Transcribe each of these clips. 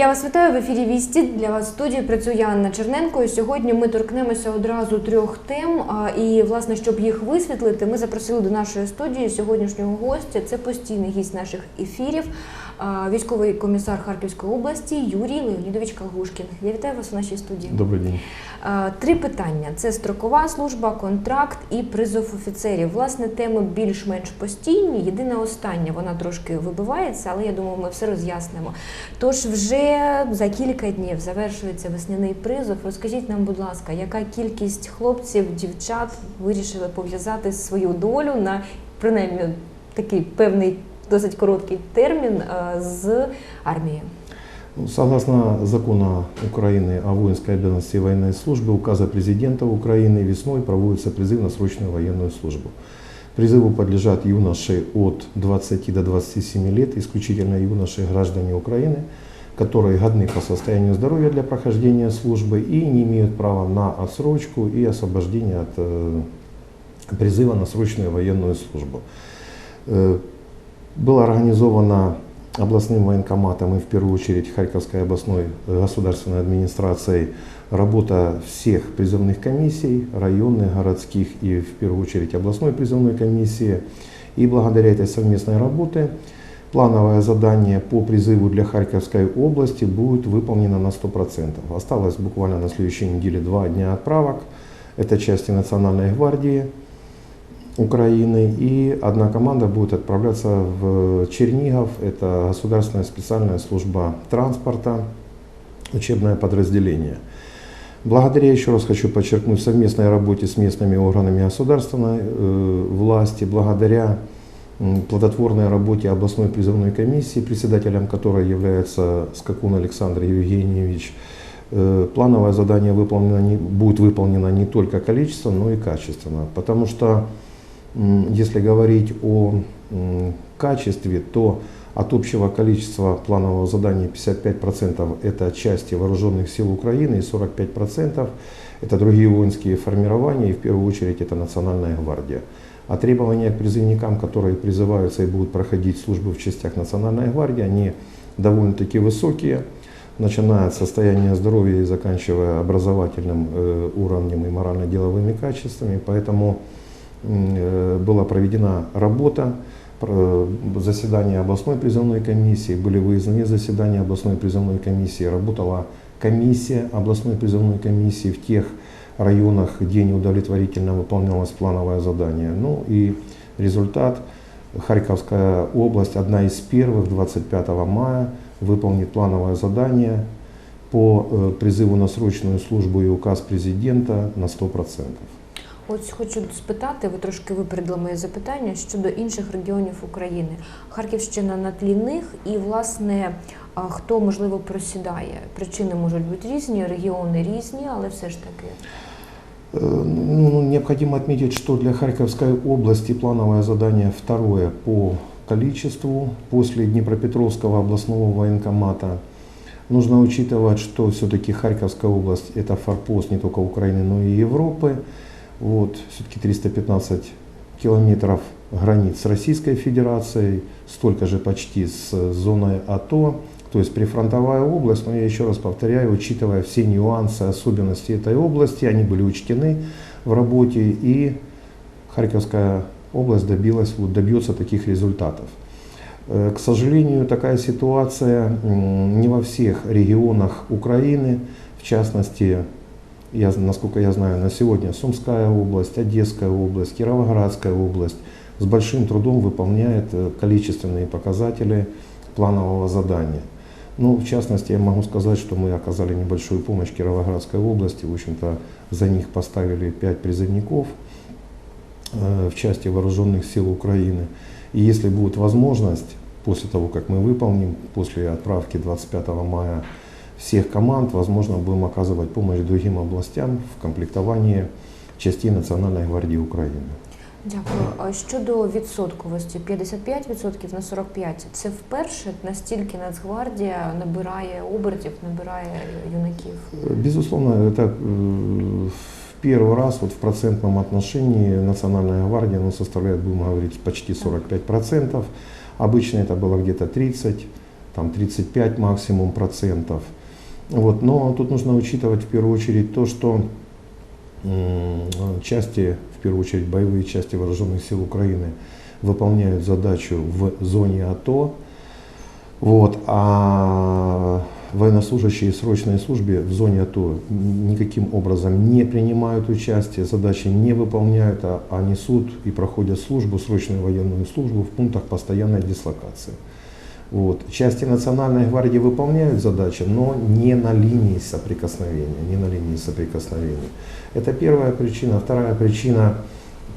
Я вас вітаю в ефірі Вісті. Для вас в студії працює Анна Черненко. І сьогодні ми торкнемося одразу трьох тем. І власне, щоб їх висвітлити, ми запросили до нашої студії сьогоднішнього гостя. Це постійний гість наших ефірів, військовий комісар Харківської області Юрій Леонідович Калгушкін. Я вітаю вас у нашій студії. Добрый день. Три питання: це строкова служба, контракт і призов офіцерів. Власне, теми більш-менш постійні. Єдина остання, вона трошки вибивається, але я думаю, ми все роз'яснимо. Тож вже за кілька днів завершується весняний призов. Розкажіть нам, будь ласка, яка кількість хлопців, дівчат вирішили пов'язати свою долю на принаймні такий певний досить короткий термін а, з армією? Ну, Согласно закону Украины о воинской обязанности и военной службе, указа президента Украины весной проводится призыв на срочную военную службу. Призыву подлежат юноши от 20 до 27 лет, исключительно юноши граждане Украины, которые годны по состоянию здоровья для прохождения службы и не имеют права на отсрочку и освобождение от э, призыва на срочную военную службу. было организовано областным военкоматом и в первую очередь Харьковской областной э, государственной администрацией работа всех призывных комиссий, районных, городских и в первую очередь областной призывной комиссии. И благодаря этой совместной работе плановое задание по призыву для Харьковской области будет выполнено на 100%. Осталось буквально на следующей неделе два дня отправок. Это части Национальной гвардии, Украины. И одна команда будет отправляться в Чернигов. Это государственная специальная служба транспорта, учебное подразделение. Благодаря, еще раз хочу подчеркнуть, совместной работе с местными органами государственной э, власти, благодаря плодотворной работе областной призывной комиссии, председателем которой является Скакун Александр Евгеньевич, э, плановое задание выполнено не- будет выполнено не только количественно, но и качественно. Потому что Если говорить о качестве, то от общего количества планового задания 55% это части вооруженных сил Украины и 45% это другие воинские формирования и в первую очередь это Национальная гвардия. А требования к призывникам, которые призываются и будут проходить службу в частях Национальной гвардии, они довольно-таки высокие, начиная от состояния здоровья и заканчивая образовательным э, уровнем и морально-деловыми качествами. Поэтому была проведена работа, заседания областной призывной комиссии, были выездные заседания областной призывной комиссии, работала комиссия областной призывной комиссии в тех районах, где неудовлетворительно выполнялось плановое задание. Ну и результат. Харьковская область, одна из первых, 25 мая, выполнит плановое задание по э, призыву на срочную службу и указ президента на 100%. Ось хочу спитати, ви трошки випередили моє запитання щодо інших регіонів України. Харківщина на тлі них, і власне а, хто можливо просідає. Причини можуть бути різні, регіони різні, але все ж таки. Э, ну, Необходимо отметить, что для Харьковской области плановое задание второе по количеству после Днепропетровского областного военкомата. Нужно учитывать, что все-таки Харьковская область это форпост не только Украины, но и Европы. Вот, все-таки 315 километров границ с Российской Федерацией, столько же почти с зоной АТО, то есть прифронтовая область, но я еще раз повторяю, учитывая все нюансы, особенности этой области, они были учтены в работе, и Харьковская область добилась, вот, добьется таких результатов. Э, К сожалению, такая ситуация не во всех регионах Украины, в частности, я, насколько я знаю, на сегодня Сумская область, Одесская область, Кировоградская область с большим трудом выполняет э, количественные показатели планового задания. Ну, в частности, я могу сказать, что мы оказали небольшую помощь Кировоградской области. В общем-то, за них поставили пять призывников э, в части вооруженных сил Украины. И если будет возможность, после того, как мы выполним, после отправки 25 мая всех команд, возможно, будем оказывать помощь другим областям в комплектовании частей Национальной гвардии Украины. Дякую. А щодо відсотковості, 55% на 45% – це вперше настільки Нацгвардія набирає обертів, набирає юнаків. Безусловно, это э, в первый раз вот в процентном отношении Национальная гвардия ну, составляет, будем говорить, почти 45%. Обычно это было где-то 30, там 35 максимум процентов. Вот. Но тут нужно учитывать в первую очередь то, что части, в первую очередь боевые части вооруженных сил Украины, выполняют задачу в зоне АТО, вот, а военнослужащие срочной службе в зоне АТО никаким образом не принимают участие, задачи не выполняют, а, а несут и проходят службу, срочную военную службу в пунктах постоянной дислокации. Вот. Части Национальной гвардии выполняют задачи, но не на линии соприкосновения, не на линии соприкосновения. Это первая причина. Вторая причина,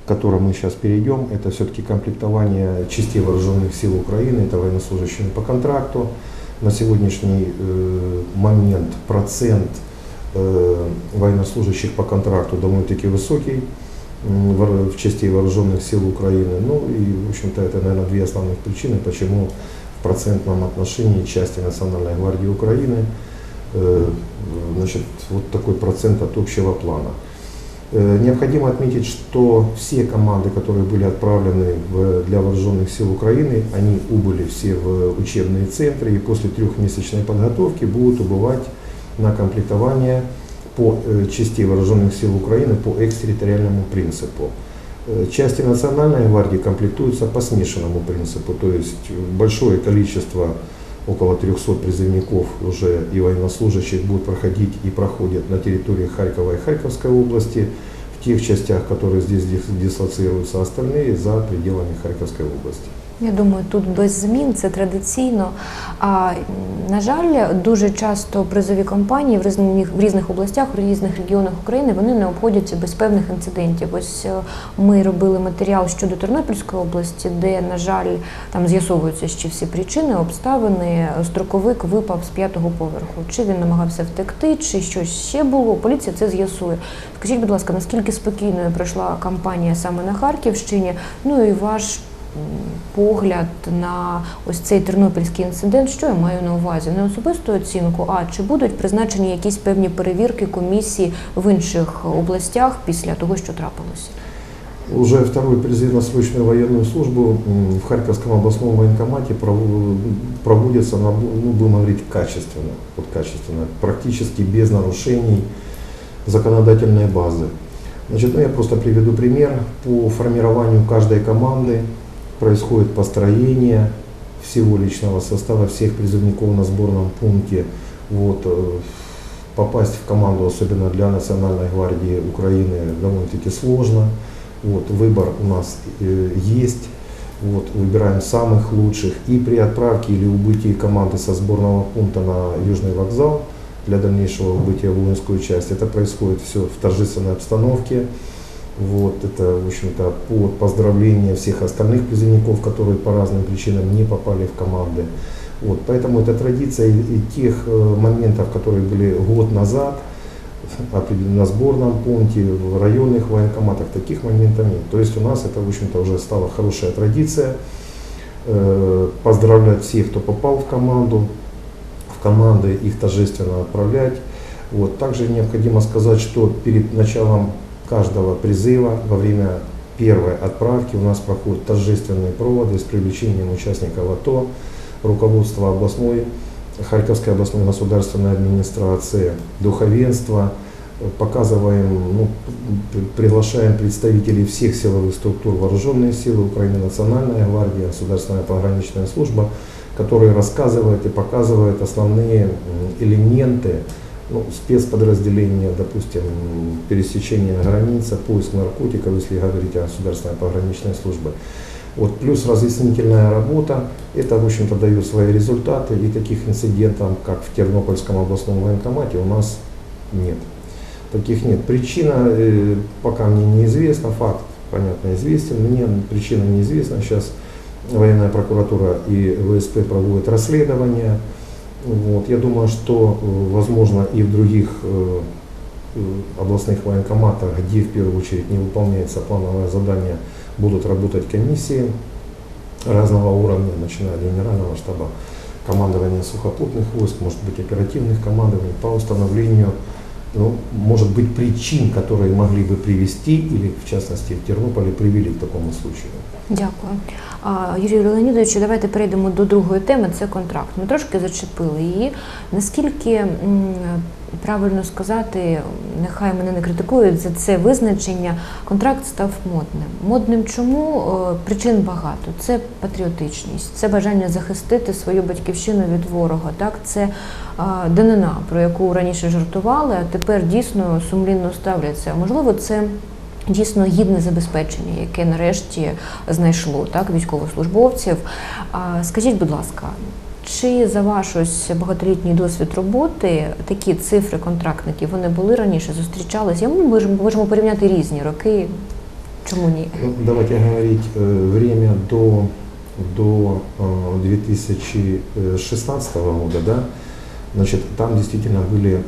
к которой мы сейчас перейдем, это все-таки комплектование частей вооруженных сил Украины, это военнослужащими по контракту. На сегодняшний э, момент процент э, военнослужащих по контракту довольно-таки высокий в, части вооруженных сил Украины. Ну и, в общем-то, это, наверное, две основных причины, почему процентном отношении части Национальной гвардии Украины э, значит, вот такой процент от общего плана. Э, Необходимо отметить, что все команды, которые были отправлены в- для вооруженных сил Украины, они убыли все в учебные центры и после трехмесячной подготовки будут убывать на комплектование по э, части вооруженных сил Украины по экстерриториальному принципу. Э, Части Национальной гвардии комплектуются по смешанному принципу, то есть большое количество, около 300 призывников уже и военнослужащих будут проходить и проходят на территории Харькова и Харьковской области, в тех частях, которые здесь дис- дислоцируются, остальные за пределами Харьковской области. Я думаю, тут без змін це традиційно. А на жаль, дуже часто призові кампанії в різних в різних областях, в різних регіонах України вони не обходяться без певних інцидентів. Ось е, ми робили матеріал щодо Тернопільської області, де, на жаль, там з'ясовуються ще всі причини, обставини. Строковик випав з п'ятого поверху. Чи він намагався втекти, чи щось ще було. Поліція це з'ясує. Скажіть, будь ласка, наскільки спокійною пройшла кампанія саме на Харківщині? Ну і ваш погляд на ось цей тернопільський інцидент, що я маю на увазі? Не особисту оцінку, а чи будуть призначені якісь певні перевірки комісії в інших областях після того, що трапилося? Уже второй призыв на срочную военную службу м, в Харьковском областном военкомате пров- проводится, на, ну, будем говорить, качественно, вот качественно, практически без нарушений законодательной базы. Значит, ну, я просто приведу пример. По формированию каждой команды происходит построение всего личного состава, всех призывников на сборном пункте. Вот, э, попасть в команду, особенно для Национальной гвардии Украины, довольно-таки сложно. Вот, выбор у нас э, есть. Вот, выбираем самых лучших. И при отправке или убытии команды со сборного пункта на Южный вокзал для дальнейшего убытия в воинскую часть, это происходит все в торжественной обстановке. Вот, это, в общем-то, под поздравление всех остальных призывников, которые по разным причинам не попали в команды. Вот, поэтому это традиция и, тех э, моментов, которые были год назад, на сборном пункте, в районных военкоматах, таких моментов нет. То есть у нас это, в общем-то, уже стала хорошая традиция. Э, поздравлять всех, кто попал в команду, в команды, их торжественно отправлять. Вот. Также необходимо сказать, что перед началом каждого призыва, во время первой отправки. У нас проходят торжественные проводы с привлечением участников АТО, руководство областной, Харьковской областной государственной администрации, духовенства, показываем, ну, приглашаем представителей всех силовых структур, вооруженные силы Украины, Национальная гвардия, Государственная пограничная служба, которые рассказывают и показывают основные элементы ну, спецподразделения, допустим, м, пересечение границы, поиск наркотиков, если говорить о Государственной пограничной службе. Вот, плюс разъяснительная работа, это, в общем-то, дает свои результаты, и таких инцидентов, как в Тернопольском областном военкомате, у нас нет. Таких нет. Причина э, пока мне неизвестна, факт, понятно, известен, мне причина неизвестна. Сейчас военная прокуратура и ВСП проводят расследование. Вот. Я думаю, что, э, возможно, и в других э, э, областных военкоматах, где в первую очередь не выполняется плановое задание, будут работать комиссии разного уровня, начиная от генерального штаба командования сухопутных войск, может быть, оперативных командований по установлению ну, может быть, причин, которые могли бы привести, или в частности в Тернополе привели к такому случаю. Дякую. А, Юрію Леонідовичу, давайте перейдемо до другої теми. Це контракт. Ми трошки зачепили її. Наскільки м, правильно сказати, нехай мене не критикують за це визначення. Контракт став модним. Модним чому? Е, Причин багато. Це патріотичність, це бажання захистити свою батьківщину від ворога. Так, це а, данина, про яку раніше жартували, а тепер дійсно сумлінно ставляться. Можливо, це дійсно гідне забезпечення, яке нарешті знайшло так військовослужбовців. Скажіть, будь ласка, чи за ваш ось багатолітній досвід роботи такі цифри контрактників вони були раніше, зустрічалися? Ми можемо, можемо порівняти різні роки. Чому ні? Ну, давайте говорить э, время до, до э, 2016 года, да, значит, там действительно были, м,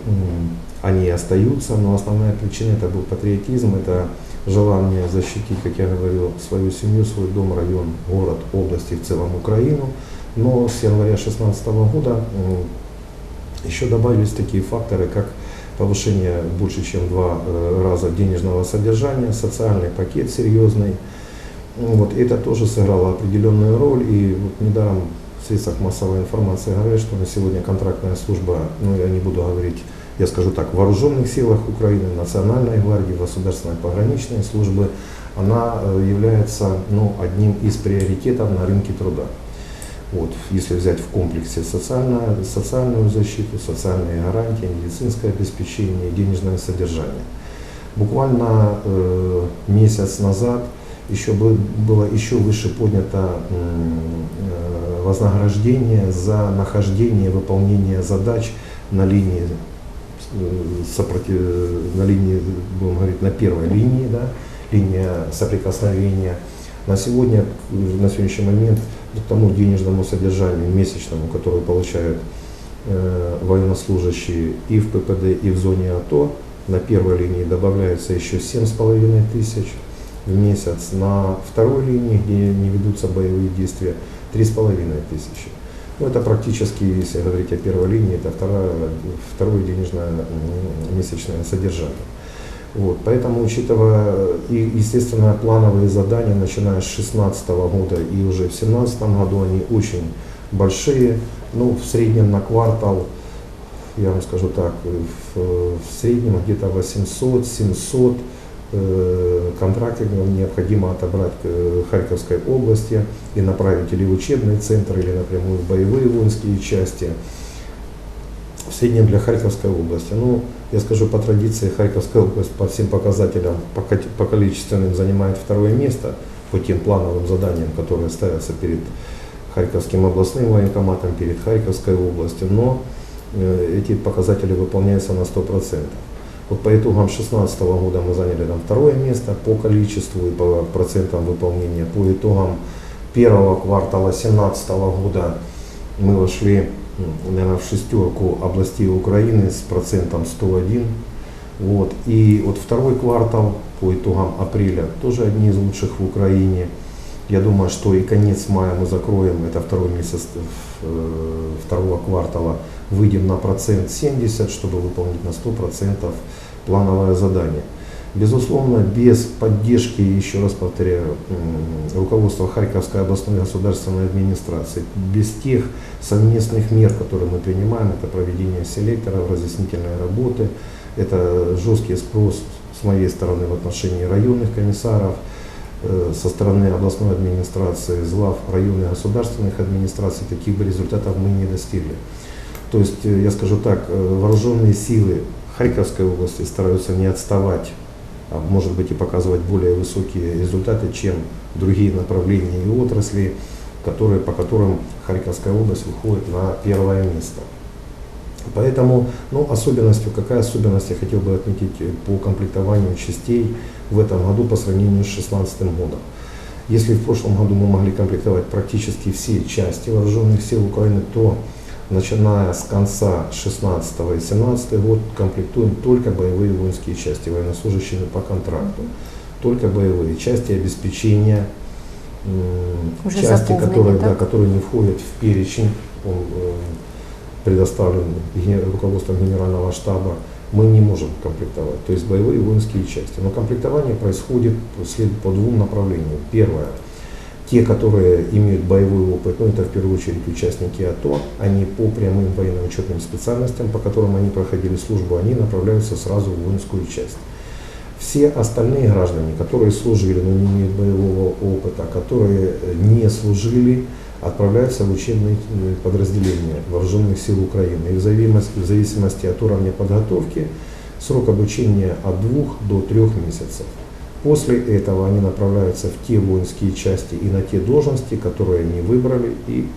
они и остаются, но основная причина это был патриотизм, это желание защитить, как я говорил, свою семью, свой дом, район, город, область и в целом Украину. Но с января 2016 года еще добавились такие факторы, как повышение больше, чем два э, раза денежного содержания, социальный пакет серьезный. Ну, Вот, это тоже сыграло определенную роль. И вот недаром в средствах массовой информации говорят, что на сегодня контрактная служба, ну я не буду говорить, я скажу так, в вооруженных силах Украины, Национальной гвардии, Государственной пограничной службы, она э, является ну, одним из приоритетов на рынке труда. Вот, если взять в комплексе социальную, социальную защиту, социальные гарантии, медицинское обеспечение, денежное содержание. Буквально э, месяц назад еще бы- было еще выше поднято э, вознаграждение за нахождение, выполнение задач на линии э, сопротив- на линии, будем говорить, на первой линии, да, линия соприкосновения. На сегодня, на сегодняшний момент, к тому денежному содержанию месячному, которое получают э, военнослужащие и в ППД, и в зоне АТО, на первой линии добавляется еще 7,5 тысяч в месяц, на второй линии, где не ведутся боевые действия, 3,5 тысячи. Ну, это практически, если говорить о первой линии, это второе, второе денежное месячное содержание. Вот, поэтому, учитывая и, естественно, плановые задания, начиная с 2016 года и уже в 2017 году, они очень большие. Ну, в среднем на квартал, я вам скажу так, в, в среднем где-то 800-700 э, контрактников необходимо отобрать э, Харьковской области и направить или в учебный центр, или напрямую в боевые воинские части. В среднем для Харьковской области. Ну, я скажу по традиции, Харьковская область по всем показателям, по, ко- по количественным занимает второе место по тем плановым заданиям, которые ставятся перед Харьковским областным военкоматом, перед Харьковской областью. Но э, эти показатели выполняются на 100%. Вот по итогам 2016 года мы заняли там второе место по количеству и по процентам выполнения. По итогам первого квартала 2017 года мы вошли, наверное, в шестерку областей Украины с процентом 101. Вот. И вот второй квартал по итогам апреля тоже одни из лучших в Украине. Я думаю, что и конец мая мы закроем, это второй месяц э, второго квартала, выйдем на процент 70, чтобы выполнить на 100% плановое задание. Безусловно, без поддержки, еще раз повторяю, руководства Харьковской областной государственной администрации, без тех совместных мер, которые мы принимаем, это проведение селекторов, разъяснительной работы, это жесткий спрос с моей стороны в отношении районных комиссаров, э, со стороны областной администрации, злав районных государственных администраций, таких бы результатов мы не достигли. То есть, э, я скажу так, э, вооруженные силы Харьковской области стараются не отставать, может быть и показывать более высокие результаты, чем другие направления и отрасли, которые, по которым Харьковская область выходит на первое место. Поэтому, ну, особенностью, какая особенность я хотел бы отметить э, по комплектованию частей в этом году по сравнению с 2016 годом. Если в прошлом году мы могли комплектовать практически все части вооруженных сил Украины, то начиная с конца 16 и 17 год комплектуем только боевые воинские части, военнослужащими по контракту. Только боевые части обеспечения, Уже части, которые, да, которые не входят в перечень, он э, предоставлен руководством Генерального штаба мы не можем комплектовать, то есть боевые воинские части. Но комплектование происходит по двум направлениям. Первое, те, которые имеют боевой опыт, ну это в первую очередь участники АТО, они по прямым военно-учетным специальностям, по которым они проходили службу, они направляются сразу в воинскую часть. Все остальные граждане, которые служили, но не имеют боевого опыта, которые не служили, отправляются в учебные э, подразделения вооруженных сил Украины. И в зависимости, в зависимости от уровня подготовки срок обучения от двух до трех месяцев. После этого они направляются в те воинские части и на те должности, которые они выбрали и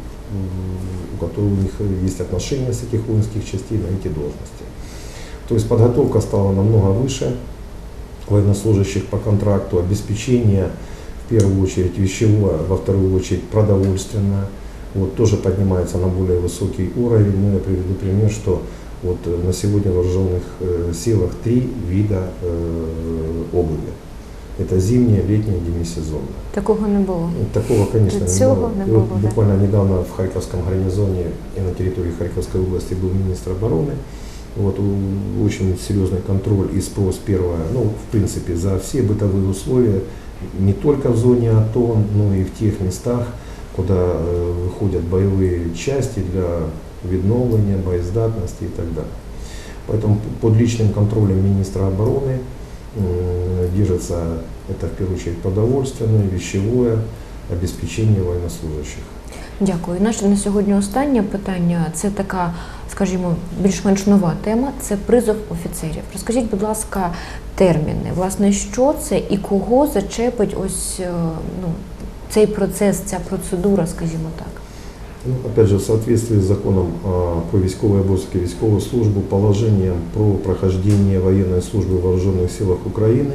у которых у них есть отношения с этих воинских частей на эти должности. То есть подготовка стала намного выше военнослужащих по контракту, обеспечение в первую очередь вещевое, во вторую очередь продовольственное, вот, тоже поднимается на более высокий уровень. Ну, я приведу пример, что вот на сегодня в вооруженных э, силах три вида э, обуви. Это зимняя, летняя, демисезонная. Такого не було. Ну, Такого, конечно, не было. не було, да. буквально недавно в Харьковском гарнизоне и на территории Харьковской области был министр обороны. Вот очень серьезный контроль и спрос первое, ну, в принципе, за все бытовые условия, не только в зоне АТО, но и в тех местах, куда э, выходят боевые части для відновлення, боездатности и так далее. Поэтому под личным контролем министра обороны м, держится это в первую очередь продовольственное, вещевое обеспечение военнослужащих. Дякую. Наше на сьогодні останнє питання це така, скажімо, більш-менш нова тема. Це призов офіцерів. Розкажіть, будь ласка, терміни. Власне, що це і кого зачепить ось е, ну, цей процес, ця процедура, скажімо так. Ну, опять же, в соответствии с законом а, про військовий обов'язок і військову службу, положением про прохождение военной службы в вооруженных силах Украины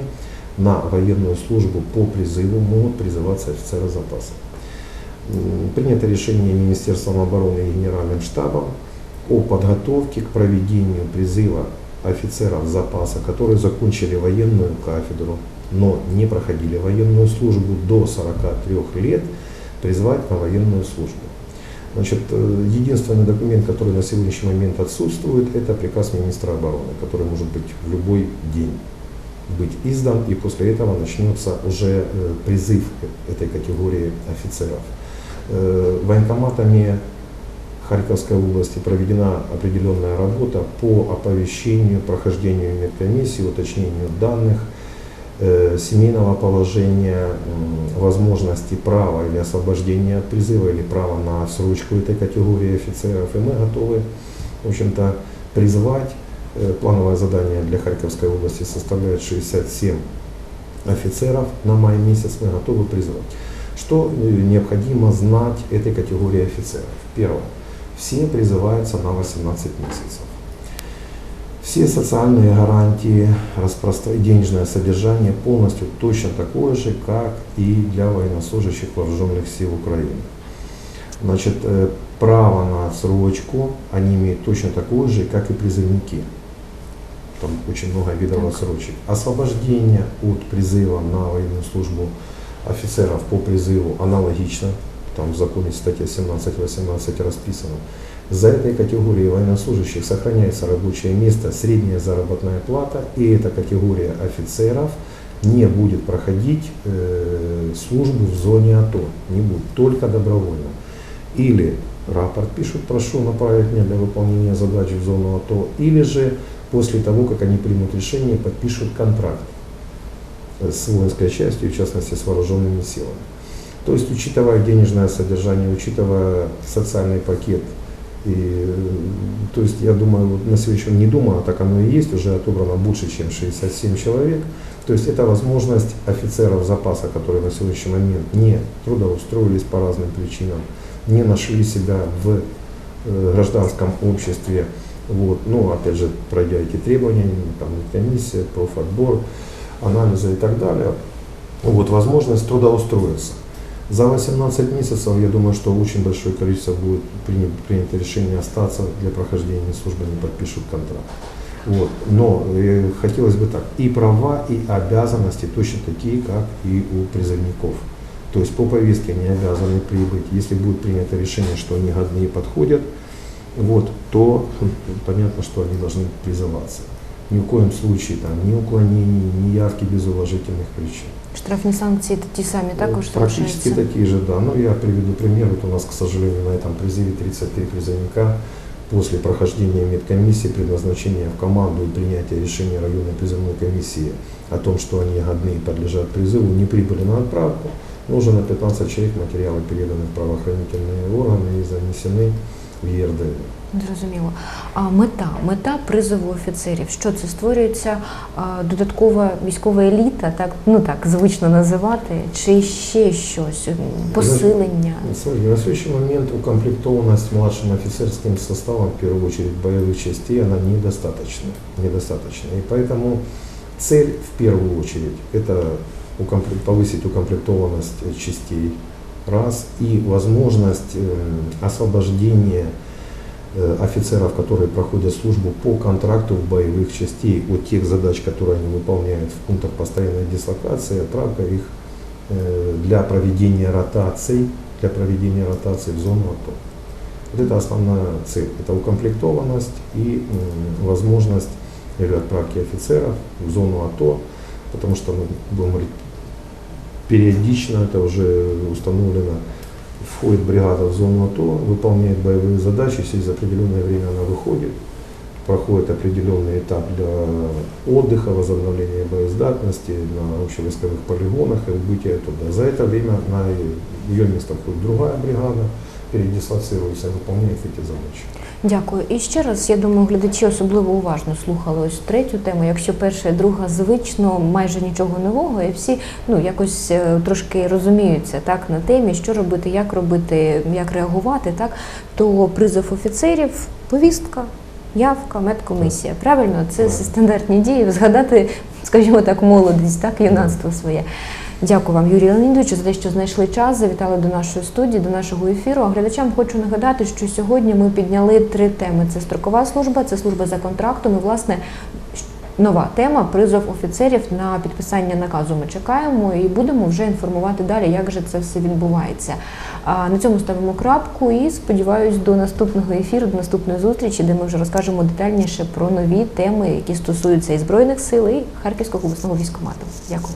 на военную службу по призыву могут призываться офицеры запаса. М, Принято решение Министерством обороны и Генеральным штабом о подготовке к проведению призыва офицеров запаса, которые закончили военную кафедру, но не проходили военную службу до 43 лет, призвать на военную службу. Значит, э, единственный документ, который на сегодняшний момент отсутствует, это приказ министра обороны, который может быть в любой день быть издан, и после этого начнется уже э, призыв этой категории офицеров. Э, Военкоматами Харьковской области проведена определенная работа по оповещению, прохождению медкомиссии, уточнению данных, семейного положения, возможности права или освобождения от призыва, или права на срочку этой категории офицеров. И мы готовы, в общем-то, призвать. Э, Плановое задание для Харьковской области составляет 67 офицеров на май месяц. Мы готовы призвать. Что э, необходимо знать этой категории офицеров? Первое. Все призываются на 18 месяцев. Все социальные гарантии, денежное содержание полностью точно такое же, как и для военнослужащих вооруженных сил Украины. Значит, э, право на отсрочку они имеют точно такое же, как и призывники. Там очень много видов отсрочек. Освобождение от призыва на военную службу офицеров по призыву аналогично. Там в законе статья 17-18 расписано. За этой категорией военнослужащих сохраняется рабочее место, средняя заработная плата, и эта категория офицеров не будет проходить э, службу в зоне АТО, не будет, только добровольно. Или рапорт пишут, прошу направить меня для выполнения задач в зону АТО, или же после того, как они примут решение, подпишут контракт с воинской частью, в частности с вооруженными силами. То есть, учитывая денежное содержание, учитывая социальный пакет, и, э, то есть, я думаю, вот на сегодняшний день не думаю, а так оно и есть, уже отобрано больше, чем 67 человек. То есть, это возможность офицеров запаса, которые на сегодняшний момент не трудоустроились по разным причинам, не нашли себя в э, гражданском обществе, вот, ну, опять же, пройдя эти требования, там, комиссия, профотбор, анализы и так далее, вот, возможность трудоустроиться. За 18 месяцев, я думаю, что очень большое количество будет принято, принято решение остаться для прохождения службы, они подпишут контракт. Вот. Но э, хотелось бы так, и права, и обязанности точно такие, как и у призывников. То есть по повестке они обязаны прибыть. Если будет принято решение, что они годные подходят, вот, то хм, понятно, что они должны призываться. Ни в коем случае там ни уклонений, ни явки без уважительных причин. Штрафні санкції ті самі також Э, Практически залишаються? такие же, да. Но я приведу пример. Вот у нас, к сожалению, на этом призыве 33 призывника после прохождения медкомиссии, предназначения в команду и принятия решения районной призывной комиссии о том, что они годны и подлежат призыву, не прибыли на отправку. Но уже на 15 человек материалы переданы в правоохранительные органы и занесены в ЕРДР. Зрозуміло. А мета, мета призову офіцерів. Що це створюється а, додаткова військова еліта, так ну так звично називати, чи ще щось м, посилення? Смотрите, на следующий момент укомплектованность младшим офицерским составом, в первую очередь боевых частей, она недостаточна. недостаточна. И поэтому цель в первую очередь это укомпле- повысить укомплектованность э, частей, раз, и возможность э, освобождения э, офицеров, которые проходят службу по контракту в боевых частей от тех задач, которые они выполняют в пунктах постоянной дислокации, отправка их э, для проведения ротаций, для проведения ротаций в зону АТО. Вот это основная цель. Это укомплектованность и возможность говорю, отправки офицеров в зону АТО, потому что, ну, будем говорить, периодично это уже установлено, входит бригада в зону АТО, выполняет боевые задачи, через определенное время она выходит, проходит определенный этап для отдыха, возобновления боездатности на общевойсковых полигонах и убытия туда. За это время на ее место входит другая бригада, передислоцируется и выполняет эти задачи. Дякую. І ще раз, я думаю, глядачі особливо уважно слухали ось третю тему. Якщо перша і друга звично, майже нічого нового, і всі ну якось е, трошки розуміються так на темі, що робити, як робити, як реагувати, так то призов офіцерів, повістка. Явка, медкомісія. Правильно, це стандартні дії. Згадати, скажімо так, молодість, так, юнацтво своє. Дякую вам, Юрій Леонідович, за те, що знайшли час, завітали до нашої студії, до нашого ефіру. А глядачам хочу нагадати, що сьогодні ми підняли три теми: це строкова служба, це служба за контрактом. І власне нова тема призов офіцерів на підписання наказу. Ми чекаємо і будемо вже інформувати далі, як же це все відбувається. А на цьому ставимо крапку і сподіваюсь до наступного ефіру, до наступної зустрічі, де ми вже розкажемо детальніше про нові теми, які стосуються і збройних сил, і Харківського обласного військкомату. Дякую.